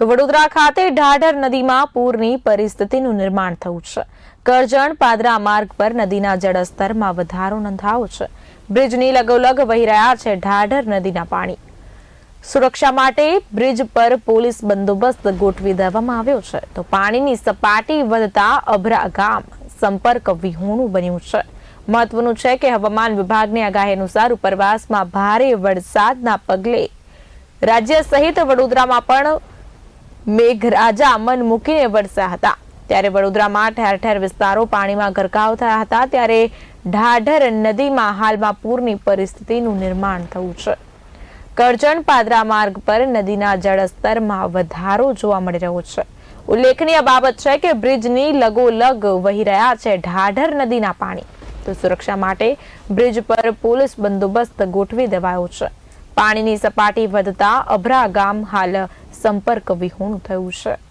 તો વડોદરા ખાતે ઢાઢર નદીમાં પૂરની પરિસ્થિતિનું નિર્માણ થયું છે. કરજણ પાદરા માર્ગ પર નદીના જળસ્તરમાં વધારો નોંધાયો છે. બ્રિજની લગોલગ વહી રહ્યા છે ઢાઢર નદીના પાણી. સુરક્ષા માટે બ્રિજ પર પોલીસ બંદોબસ્ત ગોઠવી દેવામાં આવ્યો છે. તો પાણીની સપાટી વધતા અભરા ગામ સંપર્ક વિહોણું બન્યું છે. મહત્વનું છે કે હવામાન વિભાગની આગાહી અનુસાર ઉપરવાસમાં ભારે વરસાદના પગલે રાજ્ય સહિત વડોદરામાં પણ મેઘરાજા મન મૂકીને વરસ્યા હતા. ત્યારે વડોદરામાં ઠેર ઠેર વિસ્તારો પાણીમાં ગરકાવ થયા હતા. ત્યારે ઢાઢર નદીમાં હાલમાં પૂરની પરિસ્થિતિનું નિર્માણ થયું છે. કરજણ પાદરા માર્ગ પર નદીના જળસ્તરમાં વધારો જોવા મળી રહ્યો છે. ઉલ્લેખનીય બાબત છે કે બ્રિજની લગોલગ વહી રહ્યા છે ઢાઢર નદીના પાણી. તો સુરક્ષા માટે બ્રિજ પર પોલીસ બંદોબસ્ત ગોઠવી દેવાયો છે. પાણીની સપાટી વધતા અભરા ગામ હાલ સંપર્ક વિહોણું થયું છે.